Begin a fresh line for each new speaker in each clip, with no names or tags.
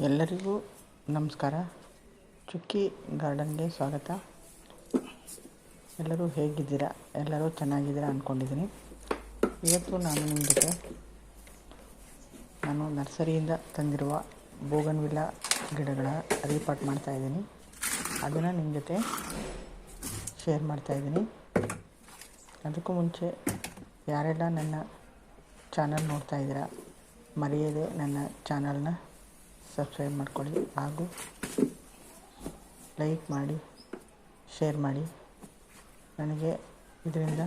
ಎಲ್ಲರಿಗೂ ನಮಸ್ಕಾರ. ಚುಕ್ಕಿ ಗಾರ್ಡನ್ಗೆ ಸ್ವಾಗತ. ಎಲ್ಲರೂ ಹೇಗಿದ್ದೀರಾ? ಎಲ್ಲರೂ ಚೆನ್ನಾಗಿದ್ದೀರಾ ಅಂದ್ಕೊಂಡಿದ್ದೀನಿ ಇವತ್ತು ನಾನು ನಿಮ್ಮ ಜೊತೆ ನಾನು ನರ್ಸರಿಯಿಂದ ತಂದಿರುವ ಬೋಗನ್ವಿಲ್ಲ ಗಿಡಗಳ ರೀಪಾಟ್ ಮಾಡ್ತಾಯಿದ್ದೀನಿ ಅದನ್ನು ನಿಮ್ಮ ಜೊತೆ ಶೇರ್ ಮಾಡ್ತಾಯಿದ್ದೀನಿ ಅದಕ್ಕೂ ಮುಂಚೆ ಯಾರೆಲ್ಲ ನನ್ನ ಚಾನಲ್ ನೋಡ್ತಾ ಇದ್ದೀರಾ, ಮರೆಯದೆ ನನ್ನ ಚಾನಲ್ನ ಸಬ್ಸ್ಕ್ರೈಬ್ ಮಾಡ್ಕೊಳ್ಳಿ ಹಾಗೂ ಲೈಕ್ ಮಾಡಿ ಶೇರ್ ಮಾಡಿ. ನನಗೆ ಇದರಿಂದ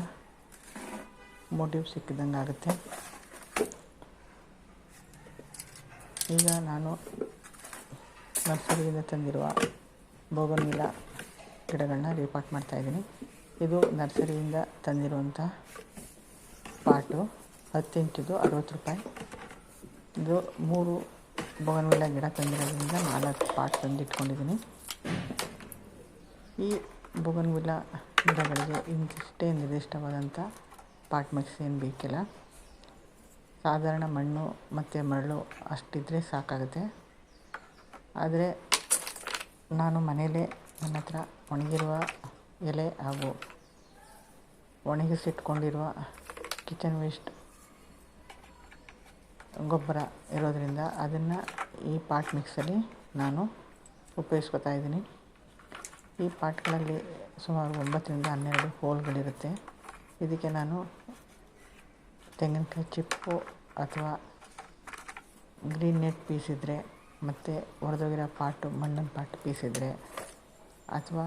ಮೋಟಿವ್ ಸಿಕ್ಕಿದಂಗೆ ಆಗುತ್ತೆ. ಈಗ ನಾನು ನರ್ಸರಿಯಿಂದ ತಂದಿರುವ ಬೋಗನ್ವಿಲ ಗಿಡಗಳನ್ನ ಮಾಡ್ತಾ ಮಾಡ್ತಾಯಿದ್ದೀನಿ ಇದು ನರ್ಸರಿಯಿಂದ ತಂದಿರುವಂಥ ಪಾಟು ಹತ್ತು ಇಂಚಿದು ಅರವತ್ತು ರೂಪಾಯಿ. ಇದು ಮೂರು ಬೋಗನ್ವಿಲ್ಲ ಗಿಡ ತಂದಿರೋದ್ರಿಂದ ನಾಲ್ಕು ಪಾಟ್ ತಂದಿಟ್ಕೊಂಡಿದ್ದೀನಿ. ಈ ಬೋಗನ್ವಿಲ್ಲ ಗಿಡಗಳಿಗೆ ಇಂತಿಷ್ಟೇ ನಿರ್ದಿಷ್ಟವಾದಂಥ ಪಾಟ್ ಮಿಕ್ಸ್ ಏನು ಬೇಕಿಲ್ಲ. ಸಾಧಾರಣ ಮಣ್ಣು ಮತ್ತು ಮರಳು ಅಷ್ಟಿದ್ದರೆ ಸಾಕಾಗುತ್ತೆ. ಆದರೆ ನಾನು ಮನೆಯಲ್ಲೇ ನನ್ನ ಹತ್ರ ಒಣಗಿರುವ ಎಲೆ ಹಾಗೂ ಒಣಗಿಸಿಟ್ಕೊಂಡಿರುವ ಕಿಚನ್ ವೇಸ್ಟ್ ಗೊಬ್ಬರ ಇರೋದರಿಂದ ಅದನ್ನು ಈ ಪಾಟ್ ಮಿಕ್ಸಲ್ಲಿ ನಾನು ಉಪಯೋಗಿಸ್ಕೊತಾ ಇದ್ದೀನಿ. ಈ ಪಾಟ್ಗಳಲ್ಲಿ ಸುಮಾರು ಒಂಬತ್ತರಿಂದ ಹನ್ನೆರಡು ಹೋಲ್ಗಳಿರುತ್ತೆ. ಇದಕ್ಕೆ ನಾನು ತೆಂಗಿನಕಾಯಿ ಚಿಪ್ಪು ಅಥವಾ ಗ್ರೀನ್ ನೆಟ್ ಪೀಸ್ ಇದ್ದರೆ ಮತ್ತು ಒಡೆದೋಗಿರೋ ಪಾಟು, ಮಣ್ಣಿನ ಪಾಟ್ ಪೀಸ್ ಇದ್ದರೆ ಅಥವಾ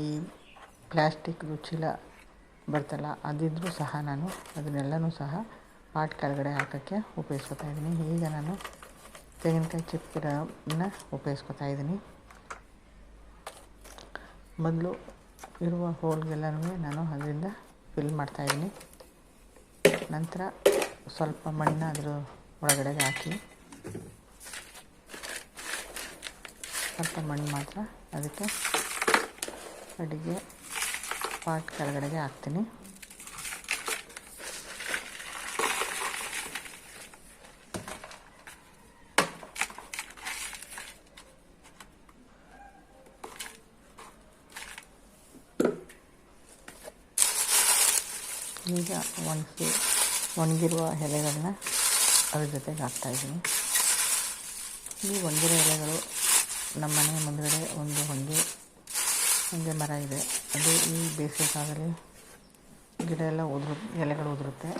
ಈ ಪ್ಲ್ಯಾಸ್ಟಿಕ್ದು ಚೀಲ ಬರ್ತಲ್ಲ ಅದಿದ್ದರೂ ಸಹ ನಾನು ಅದನ್ನೆಲ್ಲನೂ ಸಹ ಪಾಟ್ ಕೆಳಗಡೆ ಹಾಕೋಕ್ಕೆ ಉಪಯೋಗಿಸ್ಕೊತಾ ಇದ್ದೀನಿ. ಈಗ ನಾನು ತೆಂಗಿನಕಾಯಿ ಚಿಪ್ಪನ್ನ ಉಪಯೋಗಿಸ್ಕೊತಾ ಇದ್ದೀನಿ. ಮೊದಲು ಇರುವ ಹೋಲ್ಗೆಲ್ಲನೂ ನಾನು ಅದರಿಂದ ಫಿಲ್ ಮಾಡ್ತಾಯಿದ್ದೀನಿ ನಂತರ ಸ್ವಲ್ಪ ಮಣ್ಣು ಅದರ ಒಳಗಡೆಗೆ ಹಾಕಿ ಸ್ವಲ್ಪ ಮಣ್ಣು ಮಾತ್ರ ಅದಕ್ಕೆ ಅಡುಗೆ ಪಾಟ್ ಕೆಳಗಡೆಗೆ ಹಾಕ್ತೀನಿ. ಈಗ ಒಣಸಿ ಒಣಗಿರುವ ಎಲೆಗಳನ್ನ ಅದ್ರ ಜೊತೆಗೆ ಹಾಕ್ತಾಯಿದ್ದೀನಿ ಈ ಒಣಗಿರೋ ಎಲೆಗಳು ನಮ್ಮ ಮನೆ ಮುಂದುಗಡೆ ಒಂದು ಹೊಂಗೆ ಹೊಂಗೆ ಮರ ಇದೆ. ಅದು ಈ ಬೇಸಿಗೆ ಕಾಲದಲ್ಲಿ ಗಿಡ ಎಲ್ಲ ಉದುರು, ಎಲೆಗಳು ಉದುರುತ್ತೆ.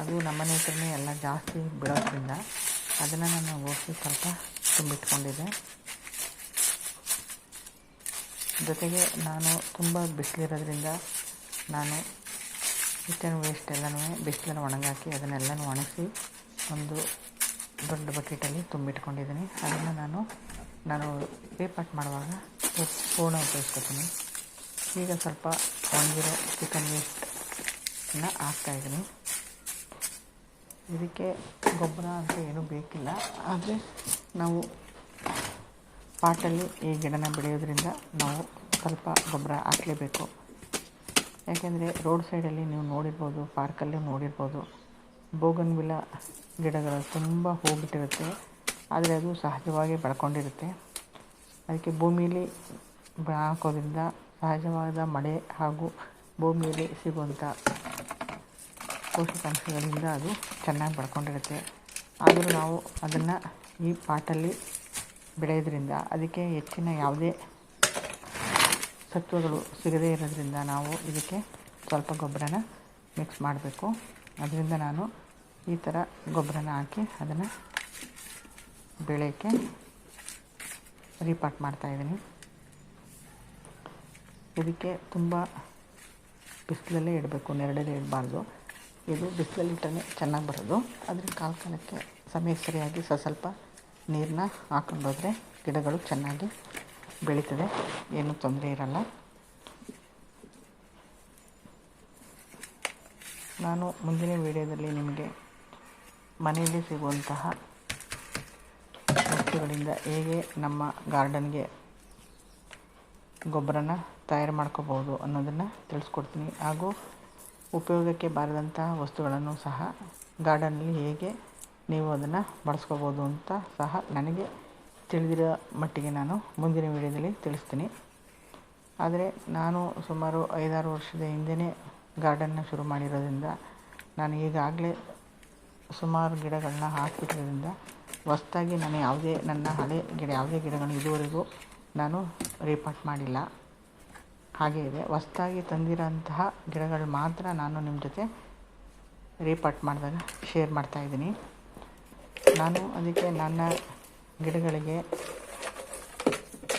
ಅದು ನಮ್ಮನೆ ಹತ್ರನೇ ಎಲ್ಲ ಜಾಸ್ತಿ ಬಿಡೋದ್ರಿಂದ ಅದನ್ನು ನಾನು ಓಡಿಸಿ ಸ್ವಲ್ಪ ತುಂಬಿಟ್ಕೊಂಡಿದ್ದೆ. ಜೊತೆಗೆ ನಾನು ತುಂಬ ಬಿಸಿಲಿರೋದ್ರಿಂದ ನಾನು ಕಿಚನ್ ವೇಸ್ಟ್ ಎಲ್ಲನೂ ಬಿಸಿಲಲ್ಲಿ ಒಣಗಾಕಿ ಅದನ್ನೆಲ್ಲನೂ ಒಣಗಿಸಿ ಒಂದು ದೊಡ್ಡ ಬಕೆಟಲ್ಲಿ ತುಂಬಿಟ್ಕೊಂಡಿದ್ದೀನಿ. ಅದನ್ನು ನಾನು ನಾನು ಪೇಪಟ್ ಮಾಡುವಾಗ ಪೂರ್ಣ ಉಪಯೋಗಿಸ್ಕೊತೀನಿ. ಈಗ ಸ್ವಲ್ಪ ಒಣಗಿರೋ ಚಿಕನ್ ವೇಸ್ಟನ್ನ ಹಾಕ್ತಾಯಿದ್ದೀನಿ ಇದಕ್ಕೆ ಗೊಬ್ಬರ ಅಂತ ಏನೂ ಬೇಕಿಲ್ಲ. ಆದರೆ ನಾವು ಪಾಟಲ್ಲಿ ಈ ಗಿಡನ ಬೆಳೆಯೋದ್ರಿಂದ ನಾವು ಸ್ವಲ್ಪ ಗೊಬ್ಬರ ಹಾಕಲೇಬೇಕು. ಯಾಕೆಂದರೆ ರೋಡ್ ಸೈಡಲ್ಲಿ ನೀವು ನೋಡಿರ್ಬೋದು, ಪಾರ್ಕಲ್ಲಿ ನೋಡಿರ್ಬೋದು, ಬೋಗನ್ವಿಲ್ಲ ಗಿಡಗಳು ತುಂಬ ಹೂ ಆದರೆ ಅದು ಸಹಜವಾಗಿ ಬೆಳ್ಕೊಂಡಿರುತ್ತೆ. ಅದಕ್ಕೆ ಭೂಮಿಲಿ ಹಾಕೋದ್ರಿಂದ ಸಹಜವಾದ ಮಳೆ ಹಾಗೂ ಭೂಮಿಯಲ್ಲಿ ಸಿಗುವಂಥ ಪೋಷಕಾಂಶಗಳಿಂದ ಅದು ಚೆನ್ನಾಗಿ ಬೆಳ್ಕೊಂಡಿರುತ್ತೆ. ಆದರೂ ನಾವು ಅದನ್ನು ಈ ಪಾಟಲ್ಲಿ ಬೆಳೆಯೋದ್ರಿಂದ ಅದಕ್ಕೆ ಹೆಚ್ಚಿನ ಯಾವುದೇ ಸತ್ವಗಳು ಸಿಗದೇ ಇರೋದ್ರಿಂದ ನಾವು ಇದಕ್ಕೆ ಸ್ವಲ್ಪ ಗೊಬ್ಬರನ ಮಿಕ್ಸ್ ಮಾಡಬೇಕು. ಅದರಿಂದ ನಾನು ಈ ಥರ ಗೊಬ್ಬರನ ಹಾಕಿ ಅದನ್ನು ಬೆಳೆಯೋಕ್ಕೆ ರೀಪಾಟ್ ಮಾಡ್ತಾಯಿದ್ದೀನಿ ಇದಕ್ಕೆ ತುಂಬ ಬಿಸಿಲಲ್ಲೇ ಇಡಬೇಕು, ನೆರಳಲ್ಲೇ ಇಡಬಾರ್ದು. ಇದು ಬಿಸಿಲಲ್ಲಿ ಇಟ್ಟರೆ ಚೆನ್ನಾಗಿ ಬರೋದು. ಆದರೆ ಕಾಲ ಕಾಲಕ್ಕೆ ಸಮಯಕ್ಕೆ ಸರಿಯಾಗಿ ಸ್ವಲ್ಪ ಸ್ವಲ್ಪ ನೀರನ್ನ ಹಾಕೊಂಡೋದ್ರೆ ಗಿಡಗಳು ಚೆನ್ನಾಗಿ ಬೆಳೀತದೆ. ಏನೂ ತೊಂದರೆ ಇರಲ್ಲ. ನಾನು ಮುಂದಿನ ವೀಡಿಯೋದಲ್ಲಿ ನಿಮಗೆ ಮನೆಯಲ್ಲಿ ಸಿಗುವಂತಹ ವಸ್ತುಗಳಿಂದ ಹೇಗೆ ನಮ್ಮ ಗಾರ್ಡನ್ಗೆ ಗೊಬ್ಬರನ ತಯಾರು ಮಾಡ್ಕೋಬೋದು ಅನ್ನೋದನ್ನು ತಿಳಿಸ್ಕೊಡ್ತೀನಿ. ಹಾಗೂ ಉಪಯೋಗಕ್ಕೆ ಬಾರದಂತಹ ವಸ್ತುಗಳನ್ನು ಸಹ ಗಾರ್ಡನಲ್ಲಿ ಹೇಗೆ ನೀವು ಅದನ್ನು ಬಳಸ್ಕೋಬೋದು ಅಂತ ಸಹ ನನಗೆ ತಿಳಿದಿರೋ ಮಟ್ಟಿಗೆ ನಾನು ಮುಂದಿನ ವೀಡಿಯೋದಲ್ಲಿ ತಿಳಿಸ್ತೀನಿ. ಆದರೆ ನಾನು ಸುಮಾರು ಐದಾರು ವರ್ಷದ ಹಿಂದೆಯೇ ಗಾರ್ಡನ್ನ ಶುರು ಮಾಡಿರೋದ್ರಿಂದ ನಾನು ಈಗಾಗಲೇ ಸುಮಾರು ಗಿಡಗಳನ್ನ ಹಾಕಿಬಿಟ್ಟಿರೋದ್ರಿಂದ ಹೊಸ್ದಾಗಿ ನಾನು ಯಾವುದೇ ನನ್ನ ಹಳೆ ಗಿಡ, ಯಾವುದೇ ಗಿಡಗಳನ್ನ ಇದುವರೆಗೂ ನಾನು ರೀಪಾರ್ಟ್ ಮಾಡಿಲ್ಲ. ಹಾಗೇ ಇದೆ. ಹೊಸ್ದಾಗಿ ತಂದಿರೋಂತಹ ಗಿಡಗಳು ಮಾತ್ರ ನಾನು ನಿಮ್ಮ ಜೊತೆ ರೀಪಾರ್ಟ್ ಮಾಡಿದಾಗ ಶೇರ್ ಮಾಡ್ತಾಯಿದ್ದೀನಿ ನಾನು ಅದಕ್ಕೆ ನನ್ನ ಗಿಡಗಳಿಗೆ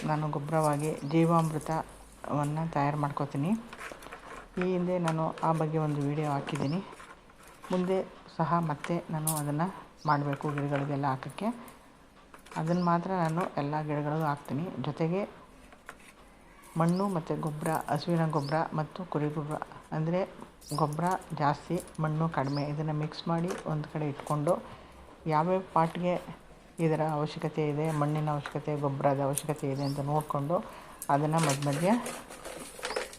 ನಾನು ಗೊಬ್ಬರವಾಗಿ ಜೀವಾಮೃತವನ್ನು ತಯಾರು ಮಾಡ್ಕೋತೀನಿ. ಈ ಹಿಂದೆ ನಾನು ಆ ಬಗ್ಗೆ ಒಂದು ವಿಡಿಯೋ ಹಾಕಿದ್ದೀನಿ. ಮುಂದೆ ಸಹ ಮತ್ತೆ ನಾನು ಅದನ್ನು ಮಾಡಬೇಕು ಗಿಡಗಳಿಗೆಲ್ಲ ಹಾಕೋಕ್ಕೆ. ಅದನ್ನು ಮಾತ್ರ ನಾನು ಎಲ್ಲ ಗಿಡಗಳಿಗೂ ಹಾಕ್ತೀನಿ. ಜೊತೆಗೆ ಮಣ್ಣು ಮತ್ತು ಗೊಬ್ಬರ, ಹಸುವಿನ ಗೊಬ್ಬರ ಮತ್ತು ಕುರಿ ಗೊಬ್ಬರ, ಅಂದರೆ ಗೊಬ್ಬರ ಜಾಸ್ತಿ, ಮಣ್ಣು ಕಡಿಮೆ ಇದನ್ನು ಮಿಕ್ಸ್ ಮಾಡಿ ಒಂದು ಕಡೆ ಇಟ್ಕೊಂಡು ಯಾವ್ಯಾವ ಪಾಟ್ಗೆ ಇದರ ಅವಶ್ಯಕತೆ ಇದೆ, ಮಣ್ಣಿನ ಅವಶ್ಯಕತೆ, ಗೊಬ್ಬರದ ಅವಶ್ಯಕತೆ ಇದೆ ಅಂತ ನೋಡಿಕೊಂಡು ಅದನ್ನು ಮಧ್ಯ ಮಧ್ಯೆ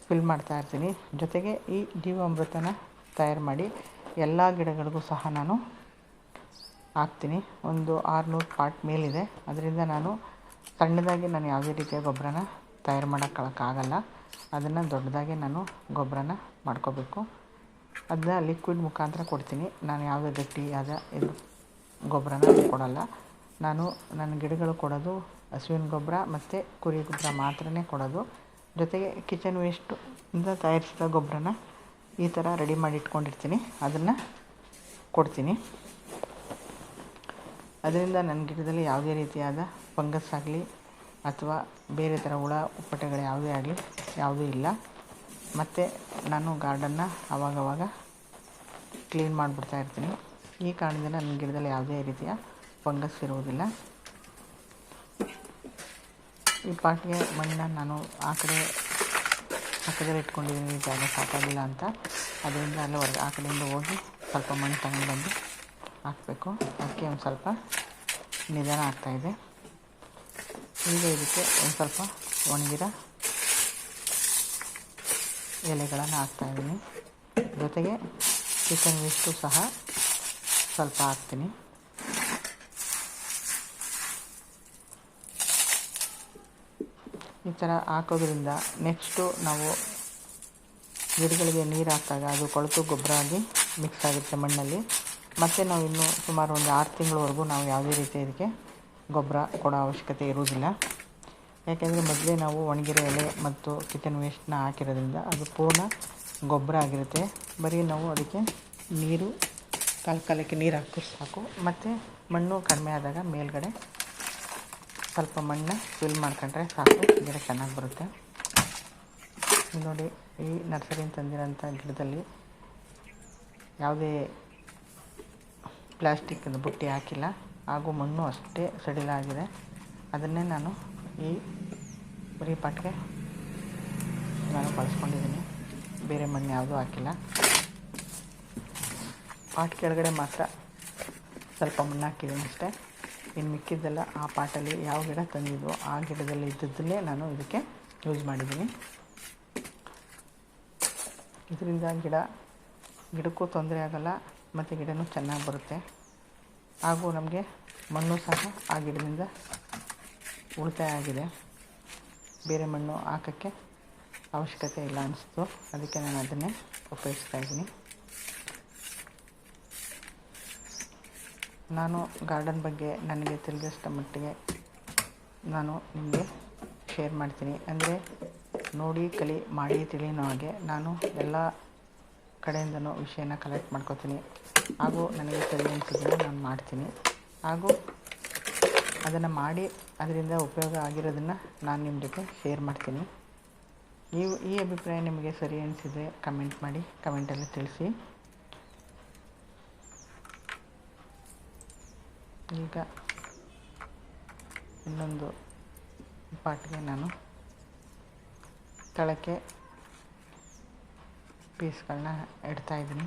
ಫಿಲ್ ಮಾಡ್ತಾ ಇರ್ತೀನಿ. ಜೊತೆಗೆ ಈ ಜೀವಾಮೃತನ ತಯಾರು ಮಾಡಿ ಎಲ್ಲ ಗಿಡಗಳಿಗೂ ಸಹ ನಾನು ಹಾಕ್ತೀನಿ. ಒಂದು ಆರುನೂರು ಪಾಟ್ ಮೇಲಿದೆ. ಅದರಿಂದ ನಾನು ಸಣ್ಣದಾಗಿ ನಾನು ಯಾವುದೇ ರೀತಿಯ ಗೊಬ್ಬರನ ತಯಾರು ಮಾಡೋಕ್ಕಾಗಲ್ಲ ಅದನ್ನು ದೊಡ್ಡದಾಗಿ ನಾನು ಗೊಬ್ಬರನ ಮಾಡ್ಕೋಬೇಕು. ಅದನ್ನ ಲಿಕ್ವಿಡ್ ಮುಖಾಂತರ ಕೊಡ್ತೀನಿ. ನಾನು ಯಾವುದೇ ಗಟ್ಟಿಯಾದ ಇದು ಗೊಬ್ಬರನ ಕೊಡಲ್ಲ. ನಾನು ನನ್ನ ಗಿಡಗಳು ಕೊಡೋದು, ಹಸುವಿನ ಗೊಬ್ಬರ ಮತ್ತು ಕುರಿ ಗೊಬ್ಬರ ಮಾತ್ರನೇ ಕೊಡೋದು. ಜೊತೆಗೆ ಕಿಚನ್ ವೇಸ್ಟು ಇಂದ ತಯಾರಿಸಿದ ಗೊಬ್ಬರನ ಈ ಥರ ರೆಡಿ ಮಾಡಿ ಇಟ್ಕೊಂಡಿರ್ತೀನಿ. ಅದನ್ನು ಕೊಡ್ತೀನಿ. ಅದರಿಂದ ನನ್ನ ಗಿಡದಲ್ಲಿ ಯಾವುದೇ ರೀತಿಯಾದ ಫಂಗಸ್ ಆಗಲಿ ಅಥವಾ ಬೇರೆ ಥರ ಹುಳ, ಉಪ್ಪಟೆಗಳು ಯಾವುದೇ ಆಗಲಿ ಯಾವುದೂ ಇಲ್ಲ. ಮತ್ತು ನಾನು ಗಾರ್ಡನ್ನ ಆವಾಗವಾಗ ಕ್ಲೀನ್ ಮಾಡಿಬಿಡ್ತಾ ಇರ್ತೀನಿ. ಈ ಕಾರಣದಿಂದ ನನ್ನ ಗಿಡದಲ್ಲಿ ಯಾವುದೇ ರೀತಿಯ ಫಂಗಸ್ ಇರುವುದಿಲ್ಲ. ಈ ಪಾಟ್ಗೆ ಮಣ್ಣನ್ನು ನಾನು ಆ ಕಡೆ ಆ ಕಡೆ ಇಟ್ಕೊಂಡಿದ್ದೀನಿ ಜಾಗ ಸಾಕಾಗಿಲ್ಲ ಅಂತ. ಅದರಿಂದ ಅಲ್ಲೇ ಹೊರಗೆ, ಆ ಕಡೆಯಿಂದ ಹೋಗಿ ಸ್ವಲ್ಪ ಮಣ್ಣು ತಗೊಂಡು ಬಂದು ಹಾಕಬೇಕು. ಅದಕ್ಕೆ ಒಂದು ಸ್ವಲ್ಪ ನಿಧಾನ ಆಗ್ತಾಯಿದೆ ಈಗ ಇದಕ್ಕೆ ಒಂದು ಸ್ವಲ್ಪ ಒಣಗಿರ ಎಲೆಗಳನ್ನು ಹಾಕ್ತಾಯಿದ್ದೀನಿ ಜೊತೆಗೆ ಚಿಕನ್ ವೇಸ್ಟು ಸಹ ಸ್ವಲ್ಪ ಹಾಕ್ತೀನಿ. ಈ ಥರ ಹಾಕೋದ್ರಿಂದ ನೆಕ್ಸ್ಟು ನಾವು ಗಿಡಗಳಿಗೆ ನೀರು ಹಾಕಿದಾಗ ಅದು ಕೊಳೆತು ಗೊಬ್ಬರ ಆಗಿ ಮಿಕ್ಸ್ ಆಗುತ್ತೆ ಮಣ್ಣಲ್ಲಿ. ಮತ್ತು ನಾವು ಇನ್ನೂ ಸುಮಾರು ಒಂದು ಆರು ತಿಂಗಳವರೆಗೂ ನಾವು ಯಾವುದೇ ರೀತಿ ಇದಕ್ಕೆ ಗೊಬ್ಬರ ಕೊಡೋ ಅವಶ್ಯಕತೆ ಇರುವುದಿಲ್ಲ. ಯಾಕೆಂದರೆ ಮೊದಲೇ ನಾವು ಒಣಗಿರೋ ಎಲೆ ಮತ್ತು ಕಿಚನ್ ವೇಸ್ಟ್ನ ಹಾಕಿರೋದ್ರಿಂದ ಅದು ಪೂರ್ಣ ಗೊಬ್ಬರ ಆಗಿರುತ್ತೆ. ಬರೀ ನಾವು ಅದಕ್ಕೆ ನೀರು ಕಾಲ ಕಾಲಕ್ಕೆ ನೀರು ಹಾಕಿದ್ರೆ ಸಾಕು. ಮತ್ತು ಮಣ್ಣು ಕಡಿಮೆ ಆದಾಗ ಮೇಲ್ಗಡೆ ಸ್ವಲ್ಪ ಮಣ್ಣು ಫಿಲ್ ಮಾಡ್ಕೊಂಡ್ರೆ ಸಾಕು, ಗಿಡ ಚೆನ್ನಾಗಿ ಬರುತ್ತೆ. ನೋಡಿ, ಈ ನರ್ಸರಿಯಿಂದ ತಂದಿರೋಂಥ ಗಿಡದಲ್ಲಿ ಯಾವುದೇ ಪ್ಲಾಸ್ಟಿಕ್ ಬುಟ್ಟಿ ಹಾಕಿಲ್ಲ. ಹಾಗೂ ಮಣ್ಣು ಅಷ್ಟೇ ಸಡಿಲಾಗಿದೆ ಅದನ್ನೇ ನಾನು ಈ ಬರೀ ಪಾಟ್ಗೆ ನಾನು ಬಳಸ್ಕೊಂಡಿದ್ದೀನಿ. ಬೇರೆ ಮಣ್ಣು ಯಾವುದೂ ಹಾಕಿಲ್ಲ. ಪಾಟ್ ಕೆಳಗಡೆ ಮಾತ್ರ ಸ್ವಲ್ಪ ಮಣ್ಣು ಹಾಕಿದ್ದೀನಿ ಅಷ್ಟೇ. ಇನ್ನು ಮಿಕ್ಕಿದ್ದೆಲ್ಲ ಆ ಪಾಟಲ್ಲಿ ಯಾವ ಗಿಡ ತಂದಿದ್ವೋ ಆ ಗಿಡದಲ್ಲಿ ಇದ್ದದ್ದನ್ನೇ ನಾನು ಇದಕ್ಕೆ ಯೂಸ್ ಮಾಡಿದ್ದೀನಿ. ಇದರಿಂದ ಗಿಡ, ಗಿಡಕ್ಕೂ ತೊಂದರೆ ಆಗೋಲ್ಲ, ಮತ್ತು ಗಿಡನೂ ಚೆನ್ನಾಗಿ ಬರುತ್ತೆ. ಹಾಗೂ ನಮಗೆ ಮಣ್ಣು ಸಹ ಆ ಗಿಡದಿಂದ ಉಳಿತಾಯ ಆಗಿದೆ. ಬೇರೆ ಮಣ್ಣು ಹಾಕೋಕ್ಕೆ ಅವಶ್ಯಕತೆ ಇಲ್ಲ ಅನಿಸ್ತು. ಅದಕ್ಕೆ ನಾನು ಅದನ್ನೇ ಉಪಯೋಗಿಸ್ತಾ ಇದ್ದೀನಿ. ನಾನು ಗಾರ್ಡನ್ ಬಗ್ಗೆ ನನಗೆ ತಿಳಿದಷ್ಟು ಮಟ್ಟಿಗೆ ನಾನು ನಿಮಗೆ ಶೇರ್ ಮಾಡ್ತೀನಿ. ಅಂದರೆ ನೋಡಿ, ಕಲಿ, ಮಾಡಿ ತಿಳಿಯೋ ಹಾಗೆ ನಾನು ಎಲ್ಲ ಕಡೆಯಿಂದನೂ ವಿಷಯನ ಕಲೆಕ್ಟ್ ಮಾಡ್ಕೋತೀನಿ. ಹಾಗೂ ನನಗೆ ಸರಿ ನಾನು ಮಾಡ್ತೀನಿ. ಹಾಗೂ ಅದನ್ನು ಮಾಡಿ ಅದರಿಂದ ಉಪಯೋಗ ಆಗಿರೋದನ್ನು ನಾನು ನಿಮ್ಮ ಜೊತೆ ಶೇರ್ ಮಾಡ್ತೀನಿ. ನೀವು ಈ ಅಭಿಪ್ರಾಯ ನಿಮಗೆ ಸರಿ ಅನಿಸಿದರೆ ಕಮೆಂಟ್ ಮಾಡಿ ಕಮೆಂಟಲ್ಲಿ ತಿಳಿಸಿ. ಈಗ ಇನ್ನೊಂದು ಪಾಟ್ಗೆ ನಾನು ತಳಕ್ಕೆ ಪೀಸ್ಗಳನ್ನ ಇಡ್ತಾ ಇದ್ದೀನಿ.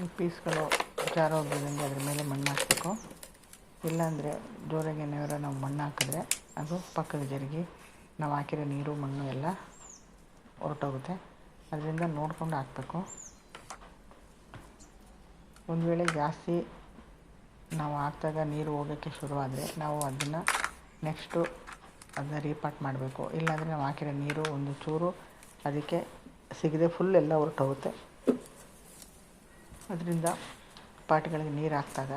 ಈ ಪೀಸ್ಗಳು ಜಾರೋಗ್ಬಿದಂಗೆ ಅದ್ರ ಮೇಲೆ ಮಣ್ಣು ಹಾಕಬೇಕು. ಇಲ್ಲಾಂದರೆ ಜೋರಾಗಿ ಏನಾದ್ರು ನಾವು ಮಣ್ಣು ಹಾಕಿದ್ರೆ ಅದು ಪಕ್ಕದ ಜರುಗಿ ನಾವು ಹಾಕಿರೋ ನೀರು, ಮಣ್ಣು ಎಲ್ಲ ಹೊರಟೋಗುತ್ತೆ. ಅದರಿಂದ ನೋಡ್ಕೊಂಡು ಹಾಕಬೇಕು. ಒಂದು ವೇಳೆ ಜಾಸ್ತಿ ನಾವು ಹಾಕಿದಾಗ ನೀರು ಹೋಗೋಕ್ಕೆ ಶುರುವಾದರೆ ನಾವು ಅದನ್ನು ನೆಕ್ಸ್ಟು ಅದನ್ನ ರೀಪಾಟ್ ಮಾಡಬೇಕು. ಇಲ್ಲಾಂದರೆ ನಾವು ಹಾಕಿರೋ ನೀರು ಒಂದು ಚೂರು ಅದಕ್ಕೆ ಸಿಗದೆ ಫುಲ್ ಎಲ್ಲ ಹೊರಟೋಗುತ್ತೆ. ಅದರಿಂದ ಪಾಟ್ಗಳಿಗೆ ನೀರು ಹಾಕಿದಾಗ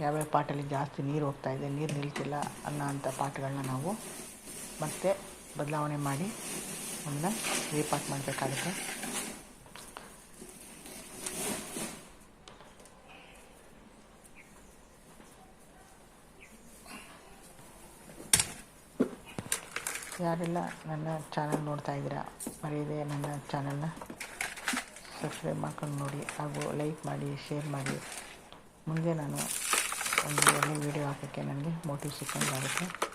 ಯಾವ್ಯಾವ ಪಾಟಲ್ಲಿ ಜಾಸ್ತಿ ನೀರು ಹೋಗ್ತಾಯಿದೆ ನೀರು ನಿಲ್ತಿಲ್ಲ ಅನ್ನೋ ಅಂಥ ಪಾಟ್ಗಳನ್ನ ನಾವು ಮತ್ತೆ ಬದಲಾವಣೆ ಮಾಡಿ ಅವನ್ನ ರೇಪಾಕ್ ಮಾಡಬೇಕಾಗುತ್ತೆ. ಯಾರೆಲ್ಲ ನನ್ನ ಚಾನಲ್ ನೋಡ್ತಾ ಇದ್ದೀರಾ, ಮರೆಯದೆ ನನ್ನ ಚಾನಲ್ನ ಸಬ್ಸ್ಕ್ರೈಬ್ ಮಾಡ್ಕೊಂಡು ನೋಡಿ ಹಾಗೂ ಲೈಕ್ ಮಾಡಿ ಶೇರ್ ಮಾಡಿ. ಮುಂದೆ ನಾನು ಒಂದು ಒಳ್ಳೆ ವೀಡಿಯೋ ಹಾಕೋಕ್ಕೆ ನನಗೆ ಮೋಟಿವ್ ಈಗ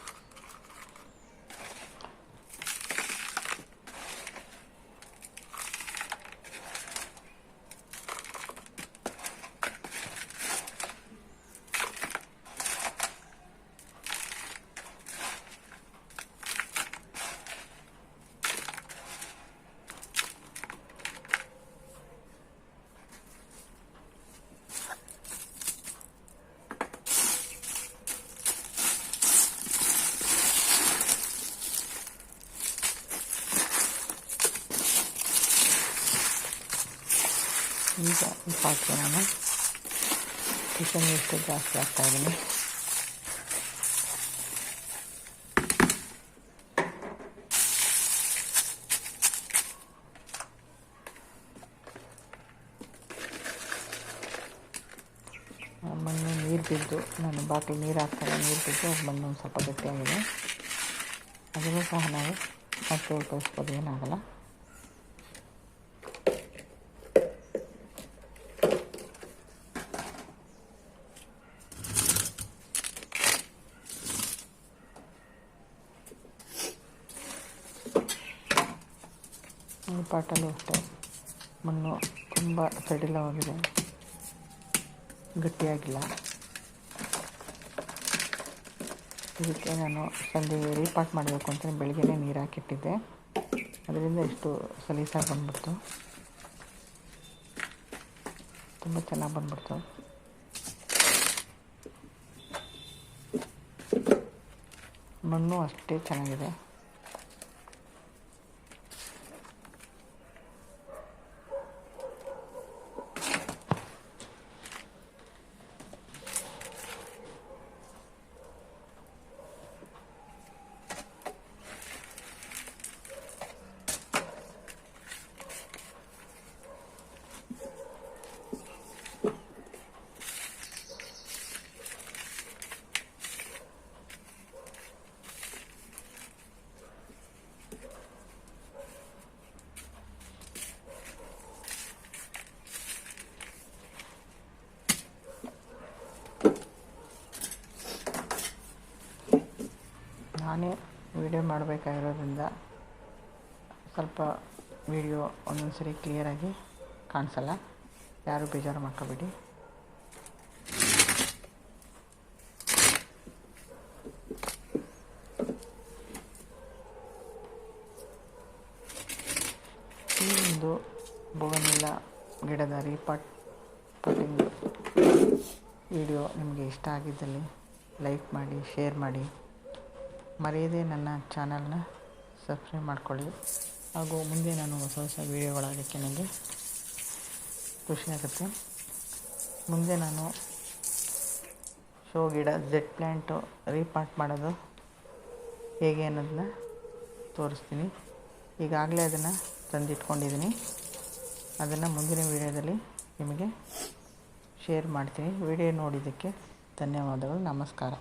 ಈ ಪಾತ್ರೆ ನಾನು ಕಿಚನ್ ವೇಸ್ಟ್ ಜಾಸ್ತಿ ಹಾಕ್ತಾಯಿದ್ದೀನಿ ಮಣ್ಣು ನೀರು ಬಿದ್ದು ನಾನು ಬಾಟ್ಲಿ ನೀರು ಹಾಕ್ತಾರೆ ನೀರು ಬಿದ್ದು ಅದು ಮಣ್ಣು ಒಂದು ಸ್ವಲ್ಪ ಗಟ್ಟಿಯಾಗಿದೆ ಅದನ್ನು ಸಹ ನಾವು ಮತ್ತೆ ಉಪಯೋಗಿಸ್ಬೋದು ಏನಾಗಲ್ಲ ಈ ಪಾಟಲ್ಲೂ ಅಷ್ಟೇ ಮಣ್ಣು ತುಂಬ ಸಡಿಲವಾಗಿದೆ. ಗಟ್ಟಿಯಾಗಿಲ್ಲ. ಇದಕ್ಕೆ ನಾನು ಸಂಜೆ ರೀಪಾಟ್ ಮಾಡಬೇಕು ಅಂತಲೇ ಬೆಳಗ್ಗೆನೇ ನೀರು ಹಾಕಿಟ್ಟಿದ್ದೆ. ಅದರಿಂದ ಇಷ್ಟು ಸಲೀಸಾಗಿ ಬಂದ್ಬಿಡ್ತು. ತುಂಬ ಚೆನ್ನಾಗಿ ಬಂದ್ಬಿಡ್ತು. ಮಣ್ಣು ಅಷ್ಟೇ ಚೆನ್ನಾಗಿದೆ ನಾನೇ ವೀಡಿಯೋ ಮಾಡಬೇಕಾಗಿರೋದ್ರಿಂದ ಸ್ವಲ್ಪ ವೀಡಿಯೋ ಒಂದೊಂದು ಸರಿ ಕ್ಲಿಯರಾಗಿ ಕಾಣಿಸಲ್ಲ. ಯಾರೂ ಬೇಜಾರು ಮಾಡ್ಕೋಬೇಡಿ. ಈ ಒಂದು ಬೋಗನಿಲ್ಲ ಗಿಡದ ರೀಪಾಟ್ ಪಾಟಿಂಗ್ ವಿಡಿಯೋ ನಿಮಗೆ ಇಷ್ಟ ಆಗಿದ್ದಲ್ಲಿ ಲೈಕ್ ಮಾಡಿ ಶೇರ್ ಮಾಡಿ. ಮರೆಯದೆ ನನ್ನ ಚಾನಲ್ನ ಸಬ್ಸ್ಕ್ರೈಬ್ ಮಾಡಿಕೊಳ್ಳಿ. ಹಾಗೂ ಮುಂದೆ ನಾನು ಹೊಸ ಹೊಸ ವೀಡಿಯೋಗಳಾಗಲಿಕ್ಕೆ ನನಗೆ ಖುಷಿಯಾಗುತ್ತೆ ಮುಂದೆ ನಾನು ಶೋ ಗಿಡ ಜೆಡ್ ಪ್ಲ್ಯಾಂಟು ರೀಪಾರ್ಟ್ ಮಾಡೋದು ಹೇಗೆ ಅನ್ನೋದನ್ನ ತೋರಿಸ್ತೀನಿ. ಈಗಾಗಲೇ ಅದನ್ನು ತಂದಿಟ್ಕೊಂಡಿದ್ದೀನಿ. ಅದನ್ನು ಮುಂದಿನ ವೀಡಿಯೋದಲ್ಲಿ ನಿಮಗೆ ಶೇರ್ ಮಾಡ್ತೀನಿ. ವಿಡಿಯೋ ನೋಡಿದ್ದಕ್ಕೆ ಧನ್ಯವಾದಗಳು. ನಮಸ್ಕಾರ.